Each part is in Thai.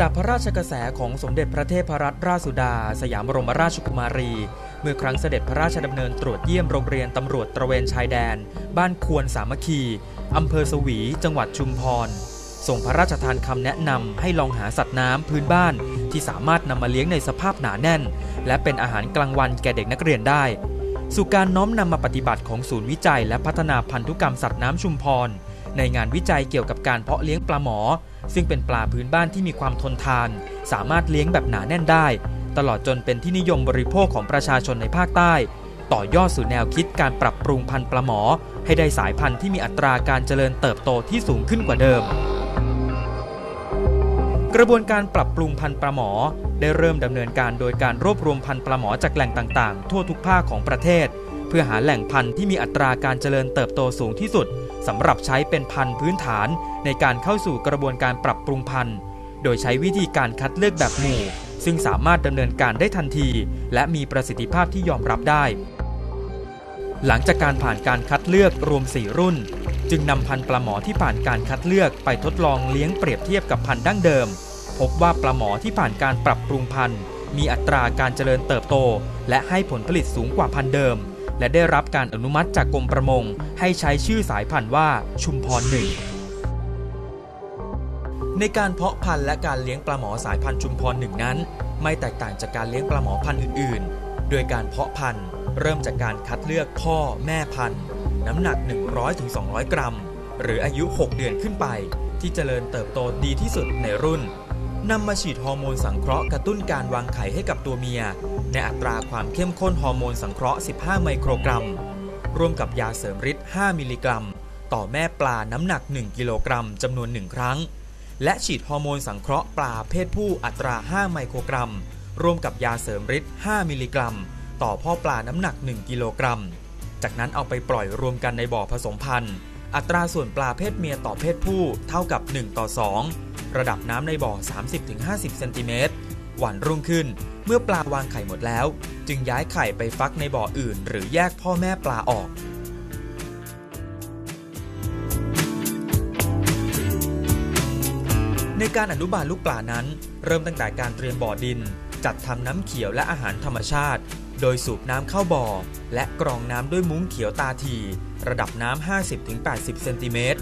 จากพระราชกระแสของสมเด็จพระเทพรัตนราชสุดา สยามบรมราชกุมารี เมื่อครั้งเสด็จพระราชดำเนินตรวจเยี่ยมโรงเรียนตำรวจตระเวนชายแดน บ้านควรสามัคคีอำเภอสวี จังหวัดชุมพรส่งพระราชทานคำแนะนำให้ลองหาสัตว์น้ำพื้นบ้าน ที่สามารถนำมาเลี้ยงในสภาพหนาแน่น และเป็นอาหารกลางวันแก่เด็กนักเรียนได้ สู่การน้อมนำมาปฏิบัติของศูนย์วิจัย และพัฒนาพันธุกรรมสัตว์น้ำชุมพร ในงานวิจัยเกี่ยวกับการเพาะเลี้ยงปลาหมอ ซึ่งเป็นปลาพื้นบ้านที่มีความทนทาน สามารถเลี้ยงแบบหนาแน่นได้ ตลอดจนเป็นที่นิยมบริโภคของประชาชนในภาคใต้ ต่อยอดสู่แนวคิดการปรับปรุงพันธุ์ปลาหมอ ให้ได้สายพันธุ์ที่มีอัตราการเจริญเติบโตที่สูงขึ้นกว่าเดิม กระบวนการปรับปรุงพันธุ์ปลาหมอ ได้เริ่มดำเนินการโดยการรวบรวมพันธุ์ปลาหมอจากแหล่งต่างๆ ทั่วทุกภาคของประเทศ เพื่อหาแหล่งพันธุ์ที่มีอัตราการเจริญเติบโตสูงที่สุด สำหรับใช้เป็นพันธุ์พื้นฐานในการเข้าสู่กระบวนการปรับปรุงพันธุ์ โดยใช้วิธีการคัดเลือกแบบหมู่ ซึ่งสามารถดำเนินการได้ทันที และมีประสิทธิภาพที่ยอมรับได้ หลังจากการผ่านการคัดเลือกรวม 4 รุ่น จึงนำพันธุ์ปลาหมอที่ผ่านการคัดเลือกไปทดลองเลี้ยงเปรียบเทียบกับพันธุ์ดั้งเดิม พบว่าปลาหมอที่ผ่านการปรับปรุงพันธุ์ มีอัตราการเจริญเติบโต และให้ผลผลิตสูงกว่าพันธุ์เดิม และได้รับการอนุมัติจากกรมประมง ให้ใช้ชื่อสายพันธุ์ว่าชุมพรหนึ่งในการเพาะพันธุ์และการเลี้ยงปลาหมอสายพันธุ์ชุมพรหนึ่งนั้น ไม่แตกต่างจากการเลี้ยงปลาหมอพันธุ์อื่น ๆ โดยการเพาะพันธุ์เริ่มจากการคัดเลือกพ่อแม่พันธุ์ น้ำหนัก 100-200 กรัม หรืออายุ 6 เดือนขึ้นไป ที่เจริญเติบโตดีที่สุดในรุ่นนำมาฉีดฮอร์โมนสังเคราะห์กระตุ้นการวางไข่ให้กับตัวเมีย ในอัตราความเข้มข้นฮอร์โมนสังเคราะห์ 15 ไมโครกรัม ร่วมกับยาเสริมฤทธิ์ 5 มิลลิกรัม ต่อแม่ปลาน้ำหนัก 1 กิโลกรัมจำนวน 1 ครั้ง และฉีดฮอร์โมนสังเคราะห์ปลาเพศผู้อัตรา 5 ไมโครกรัม ร่วมกับยาเสริมฤทธิ์ 5 มิลลิกรัม ต่อพ่อปลาน้ำหนัก 1 กิโลกรัม จากนั้นเอาไปปล่อยรวมกันในบ่อผสมพันธุ์ อัตราส่วนปลาเพศเมียต่อเพศผู้เท่ากับ 1 ต่อ 2 ระดับน้ำในบ่อ 30-50 เซนติเมตร วันรุ่งขึ้น เมื่อปลาวางไข่หมดแล้ว จึงย้ายไข่ไปฟักในบ่ออื่น หรือแยกพ่อแม่ปลาออกในการอนุบาลลูกปลานั้น เริ่มตั้งแต่การเตรียมบ่อดิน จัดทำน้ำเขียวและอาหารธรรมชาติ โดยสูบน้ำเข้าบ่อ และกรองน้ำด้วยมุ้งเขียวตาที ระดับน้ำ 50-80 เซนติเมตร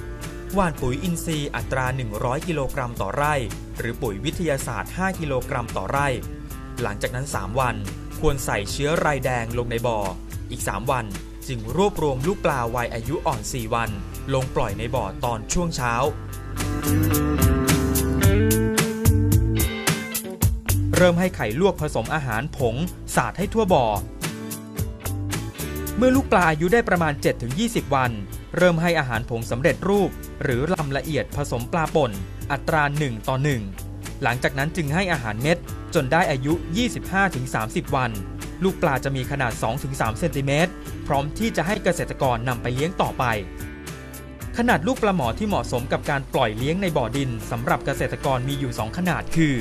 หว่านปุ๋ยอินทรีย์อัตรา 100 กิโลกรัมต่อไร่ หรือปุ๋ยวิทยาศาสตร์ 5 กิโลกรัมต่อไร่ หลังจากนั้น 3 วัน ควรใส่เชื้อไรแดงลงในบ่อ อีก 3 วันจึงรวบรวมลูกปลาวัยอายุอ่อน 4 วัน ลงปล่อยในบ่อตอนช่วงเช้า เริ่มให้ไข่ลวกผสมอาหารผง สาดให้ทั่วบ่อ เมื่อลูกปลาอายุได้ประมาณ 7-20 วัน เริ่มให้อาหารผงสำเร็จรูป หรือลำละเอียดผสมปลาป่น อัตรา 1 ต่อ 1 หลังจากนั้นจึงให้อาหารเม็ด จนได้อายุ 25-30 วัน ลูกปลาจะมีขนาด 2-3 เซนติเมตรพร้อมที่จะให้เกษตรกรนำไปเลี้ยงต่อไป ขนาดลูกปลาหมอที่เหมาะสมกับการปล่อยเลี้ยงในบ่อดินสำหรับเกษตรกรมีอยู่ 2 ขนาดคือ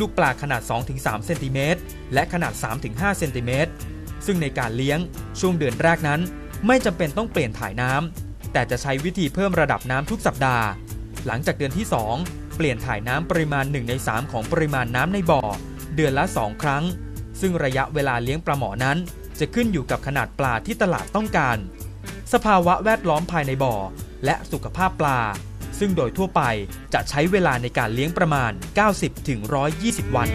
ลูกปลาขนาด 2-3 เซนติเมตรและขนาด 3-5 เซนติเมตรซึ่งในการเลี้ยงช่วงเดือนแรกนั้น ไม่จำเป็นต้องเปลี่ยนถ่ายน้ำ แต่จะใช้วิธีเพิ่มระดับน้ำทุกสัปดาห์ หลังจากเดือนที่ 2 เปลี่ยนถ่ายน้ำปริมาณ 1 ใน 3 ของปริมาณน้ำในบ่อ เดือนละ 2 ครั้ง ซึ่งระยะเวลาเลี้ยงปลาหมอนั้น จะขึ้นอยู่กับขนาดปลาที่ตลาดต้องการ สภาวะแวดล้อมภายในบ่อ และสุขภาพปลา ซึ่งโดยทั่วไปจะใช้เวลาในการเลี้ยงประมาณ 90-120 วัน